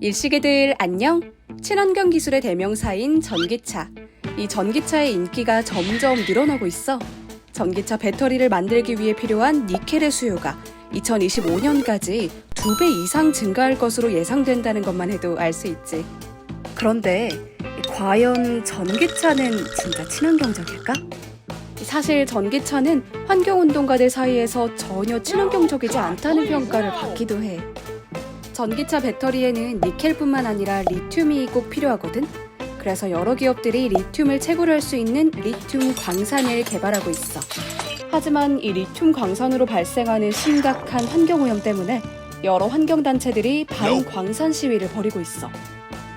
일시계들 안녕? 친환경 기술의 대명사인 전기차. 이 전기차의 인기가 점점 늘어나고 있어. 전기차 배터리를 만들기 위해 필요한 니켈의 수요가 2025년까지 두 배 이상 증가할 것으로 예상된다는 것만 해도 알 수 있지. 그런데 과연 전기차는 진짜 친환경적일까? 사실 전기차는 환경운동가들 사이에서 전혀 친환경적이지 않다는 평가를 받기도 해. 전기차 배터리에는 니켈뿐만 아니라 리튬이 꼭 필요하거든. 그래서 여러 기업들이 리튬을 채굴 할 수 있는 리튬 광산을 개발하고 있어. 하지만 이 리튬 광산으로 발생하는 심각한 환경 오염 때문에 여러 환경 단체들이 반광산 시위를 벌이고 있어.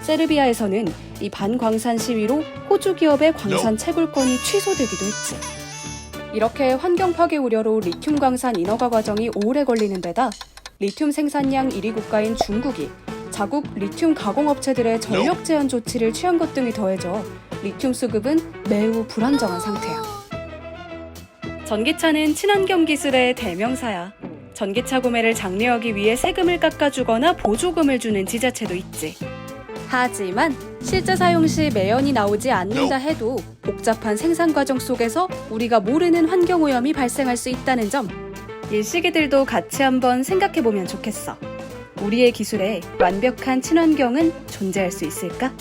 세르비아에서는 이 반광산 시위로 호주 기업의 광산 채굴권이 취소되기도 했지. 이렇게 환경 파괴 우려로 리튬 광산 인허가 과정이 오래 걸리는 데다 리튬 생산량 1위 국가인 중국이 자국 리튬 가공업체들의 전력 제한 조치를 취한 것 등이 더해져 리튬 수급은 매우 불안정한 상태야. 전기차는 친환경 기술의 대명사야. 전기차 구매를 장려하기 위해 세금을 깎아주거나 보조금을 주는 지자체도 있지. 하지만 실제 사용 시 매연이 나오지 않는다 해도 복잡한 생산 과정 속에서 우리가 모르는 환경 오염이 발생할 수 있다는 점 일시계들도 같이 한번 생각해 보면 좋겠어. 우리의 기술에 완벽한 친환경은 존재할 수 있을까?